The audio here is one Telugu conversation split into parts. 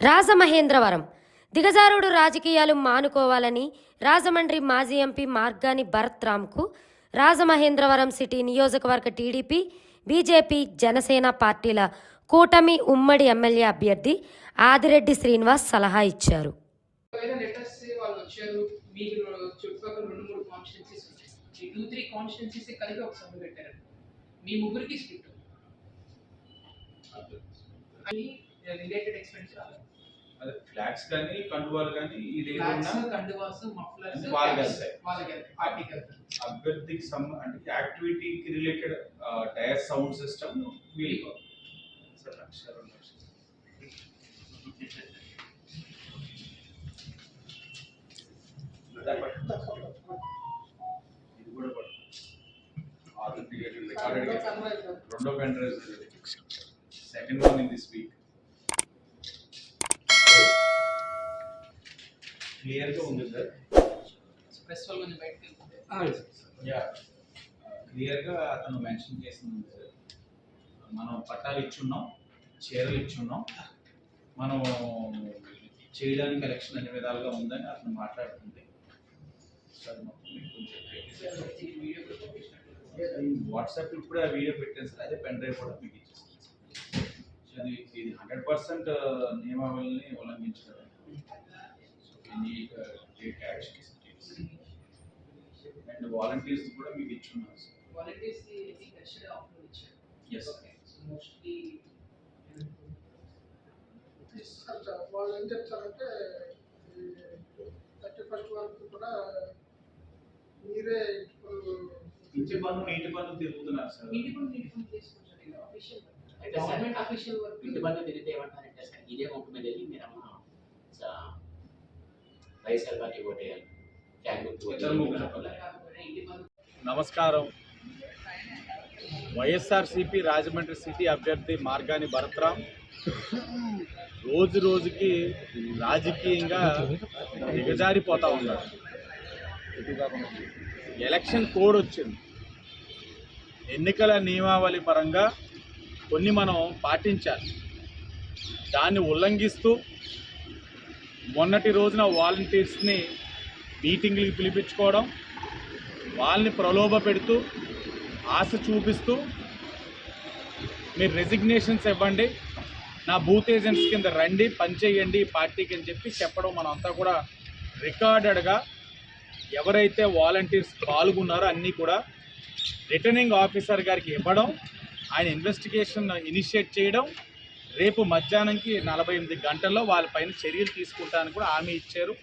రాజమహేంద్రవరం. దిగజారుడు రాజకీయాలు మానుకోవాలని రాజమండ్రి మాజీ ఎంపీ మార్గాని భరత్ రామ్కు రాజమహేంద్రవరం సిటీ నియోజకవర్గ టీడీపీ బీజేపీ జనసేన పార్టీల కూటమి ఉమ్మడి ఎమ్మెల్యే అభ్యర్థి ఆదిరెడ్డి శ్రీనివాస్ సలహా ఇచ్చారు. మీ ముగ్గురికి రిలేటెడ్ ఎక్స్పెన్స్ రాలేదు అదే కానీ కండువాలు కానీ ఇది అభ్యర్థికి సం అంటే యాక్టివిటీకి రిలేటెడ్ టైర్ సౌండ్ సిస్టమ్ వీళ్ళు సార్ లక్ష రెండు లక్షలు. ఇది కూడా పట్టు. Authenticate recorded గా. రెండో pen drive second one in this week క్లియర్గా ఉంది సార్. యా. క్లియర్గా అతను మెన్షన్ చేసింది సార్. మనం పట్టాలు ఇచ్చున్నాం చీరలు ఇచ్చున్నాం. మనం చేయడానికి ఎలక్షన్ అన్ని విధాలుగా ఉందని అతను మాట్లాడుతుంది సార్ కూడా వాట్సాప్ ఇప్పుడే ఆ వీడియో పెట్టాను సార్. అదే పెన్ డ్రైవ్ కూడా మీకు ఇచ్చేస్తాను ఇది ఇది హండ్రెడ్ పర్సెంట్ నియమావళిని ఉల్లంఘించడం so any take actions and volunteers కూడా మీకు ఇచ్చున్నాను సార్ వాలంటీర్స్ కి ఎస్టర్డే ఆఫ్టర్నూన్ ఇచ్చారు ఎస్ ఓకే సో మోస్ట్లీ అచ్చా వాళ్ళు ఏం చెప్తారంటే థర్టీ ఫస్ట్ వరకు కూడా మీరే ఇప్పుడు ఇంటి పన్ను నీటి పన్ను తిరుగుతున్నారు సార్ ఇంటి పనులు ఇంటి పనులు చేసుకోవచ్చు అఫీషియల్ అయితే సార్ గవర్నమెంట్ అఫీషియల్ వర్క్ ఇంటి బంధు తిరిగితే ఏమంటారంటే సార్ ఇదే ముక్కు మీద వెళ్ళి మీరమ్మా స- వైఎస్ఆర్ పార్టీ ఓటేయాలి పనులు నమస్కారం. వైఎస్ఆర్సిపి రాజమండ్రి సిటీ అభ్యర్థి మార్గాని భరత్రామ్ రోజు రోజుకి రాజకీయంగా దిగజారిపోతా ఉన్నాడు. ఎలక్షన్ కోడ్ వచ్చింది. ఎన్నికల నియమావళి పరంగా కొన్ని మనం పాటించాలి. దాన్ని ఉల్లంఘిస్తూ మొన్నటి రోజున వాలంటీర్స్ని మీటింగ్లకి పిలిపించుకోవడం వాళ్ళని ప్రలోభ పెడుతూ ఆశ చూపిస్తూ మీరు రెసిగ్నేషన్స్ ఇవ్వండి నా బూత్ ఏజెంట్స్ కింద రండి పనిచేయండి పార్టీకి అని చెప్పి చెప్పడం మనంతా అంతా కూడా రికార్డెడ్గా ఎవరైతే వాలంటీర్స్ పాల్గొన్నారో అన్నీ కూడా రిటర్నింగ్ ఆఫీసర్ గారికి ఇవ్వడం ఆయన ఇన్వెస్టిగేషన్ ఇనిషియేట్ చేయడం రేపు మధ్యాహ్నంకి నలభై ఎనిమిది గంటల్లో వాళ్ళపైన చర్యలు తీసుకుంటానికి కూడా హామీ ఇచ్చారు.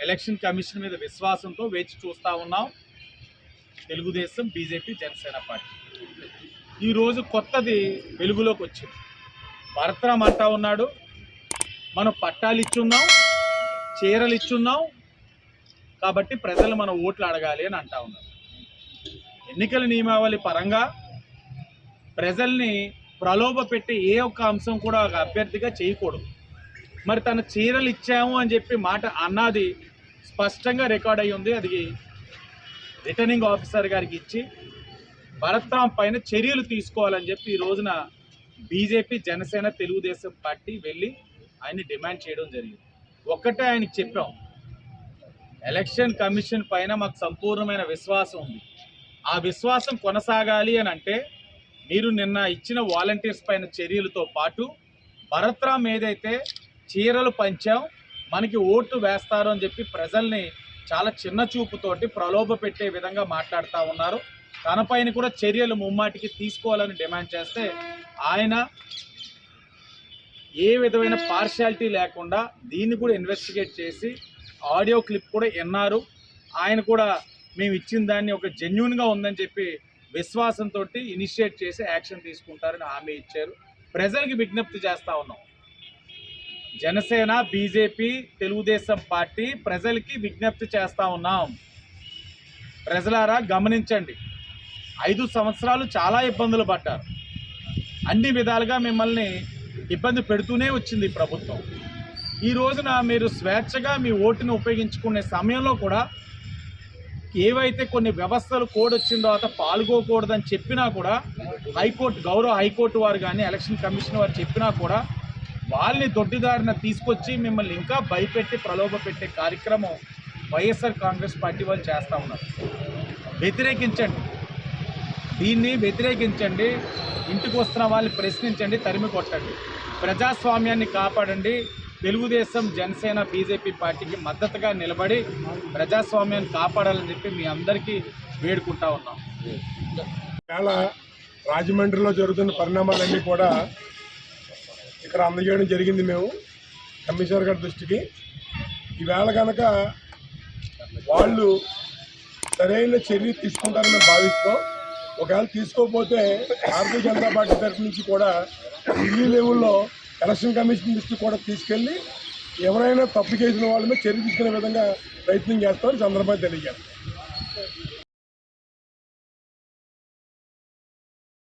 ఎలక్షన్ కమిషన్ మీద విశ్వాసంతో వేచి చూస్తూ ఉన్నాం. Telugu Desam BJP Janasena party. ఈరోజు కొత్తది వెలుగులోకి వచ్చింది. భరతరామ్ అంటా ఉన్నాడు మనం పట్టాలు ఇచ్చున్నాం చీరలు ఇచ్చున్నాం కాబట్టి ప్రజలు మన ఓట్లు అడగాలి అని అంటా ఉన్నారు ఎన్నికల నియమావళి పరంగా ప్రజల్ని ప్రలోభ పెట్టి ఏ ఒక్క అంశం కూడా ఒక అభ్యర్థిగా చేయకూడదు. మరి తన చీరలు ఇచ్చాము అని చెప్పి మాట అన్నది స్పష్టంగా రికార్డ్ అయి ఉంది. అది రిటర్నింగ్ ఆఫీసర్ గారికి ఇచ్చి భరత్రామ్ పైన చర్యలు తీసుకోవాలని చెప్పి ఈ రోజున బీజేపీ జనసేన తెలుగుదేశం పార్టీ వెళ్ళి ఆయన్ని డిమాండ్ చేయడం జరిగింది. ఒక్కటే ఆయనకి చెప్పాం. ఎలక్షన్ కమిషన్ పైన మాకు సంపూర్ణమైన విశ్వాసం ఉంది. ఆ విశ్వాసం కొనసాగాలి అని అంటే మీరు నిన్న ఇచ్చిన వాలంటీర్స్ పైన చర్యలతో పాటు భరత్రామ్ ఏదైతే చీరలు పంచాం మనకి ఓటు వేస్తారు అని చెప్పి ప్రజల్ని చాలా చిన్న చూపుతోటి ప్రలోభ పెట్టే విధంగా మాట్లాడుతూ ఉన్నారు. తనపైన కూడా చర్యలు ముమ్మాటికి తీసుకోవాలని డిమాండ్ చేస్తే ఆయన ఏ విధమైన పార్షాలిటీ లేకుండా దీన్ని కూడా ఇన్వెస్టిగేట్ చేసి ఆడియో క్లిప్ కూడా విన్నారు. ఆయన కూడా మేము ఇచ్చిన దాన్ని ఒక జెన్యున్గా ఉందని చెప్పి విశ్వాసంతో ఇనిషియేట్ చేసి యాక్షన్ తీసుకుంటారని హామీ ఇచ్చారు. ప్రజలకి విజ్ఞప్తి చేస్తా ఉన్నాం. జనసేన బీజేపీ తెలుగుదేశం పార్టీ ప్రజలకి విజ్ఞప్తి చేస్తా ఉన్నాం. ప్రజలారా గమనించండి. ఐదు సంవత్సరాలు చాలా ఇబ్బందులు పడ్డారు. అన్ని విధాలుగా మిమ్మల్ని ఇబ్బంది పెడుతూనే వచ్చింది ప్రభుత్వం. ఈ రోజున మీరు స్వేచ్ఛగా మీ ఓటుని ఉపయోగించుకునే సమయంలో కూడా ఏవైతే కొన్ని వ్యవస్థలు కోడ్ వచ్చిన తర్వాత పాల్గొకూడదని చెప్పినా కూడా హైకోర్టు గౌరవ హైకోర్టు వారు కానీ ఎలక్షన్ కమిషన్ వారు చెప్పినా కూడా వాళ్ళని దొడ్డిదారిన తీసుకొచ్చి మిమ్మల్ని ఇంకా భయపెట్టి ప్రలోభ పెట్టే కార్యక్రమం వైఎస్ఆర్ కాంగ్రెస్ పార్టీ వాళ్ళు చేస్తూ ఉన్నారు. వ్యతిరేకించండి. దీన్ని వ్యతిరేకించండి. ఇంటికి వస్తున్న వాళ్ళని ప్రశ్నించండి. తరిమి కొట్టండి. ప్రజాస్వామ్యాన్ని కాపాడండి. తెలుగుదేశం జనసేన బీజేపీ పార్టీకి మద్దతుగా నిలబడి ప్రజాస్వామ్యాన్ని కాపాడాలని చెప్పి మీ అందరికీ వేడుకుంటా ఉన్నాం. వేళ రాజమండ్రిలో జరుగుతున్న పరిణామాలన్నీ కూడా ఇక్కడ అందజేయడం జరిగింది మేము కమిషనర్ గారి దృష్టికి. ఈవేళ కనుక వాళ్ళు సరైన చర్య తీసుకుంటారని మేము భావిస్తాం ఒకవేళ తీసుకోకపోతే భారతీయ జనతా పార్టీ తరఫు నుంచి కూడా ఢిల్లీ లెవెల్లో ఎలక్షన్ కమిషన్ దృష్టి కూడా తీసుకెళ్ళి ఎవరైనా తప్పు చేసిన వాళ్ళ మీద చర్య తీసుకునే విధంగా ప్రయత్నం చేస్తామని సందర్భంగా తెలియజేస్తాం